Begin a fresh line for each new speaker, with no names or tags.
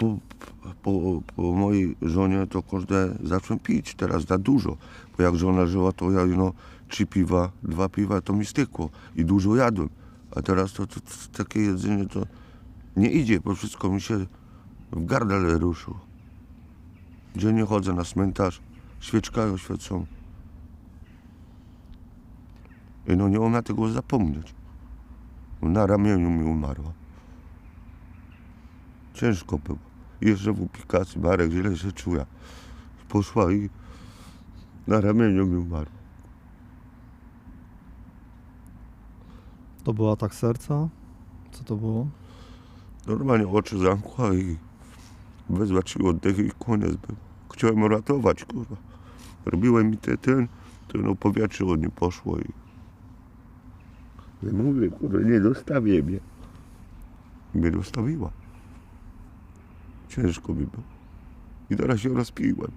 po, po, po mojej żonie to kurde zacząłem pić teraz za dużo. Bo jak żona żyła, to ja no trzy piwa, dwa piwa to mi stykło i dużo jadłem. A teraz to, to, to takie jedzenie to nie idzie, bo wszystko mi się w gardle ruszyło. Gdzie nie chodzę na cmentarz, świeczka oświecą. I no nie umiem tego zapomnieć. Na ramieniu mi umarła. Ciężko było. Jeszcze w aplikacji Marek źle się czuła. Poszła i na ramieniu mi umarła.
To był atak serca? Co to było?
Normalnie oczy zamkła i wezwać oddech i koniec był. Chciałem ratować, kurwa. Robiłem mi te, ten, to no powietrze od niej poszło i... Ja mówię, kurwa, nie dostawię mnie. Mnie dostawiła. Ciężko mi było. I teraz się rozpiłem.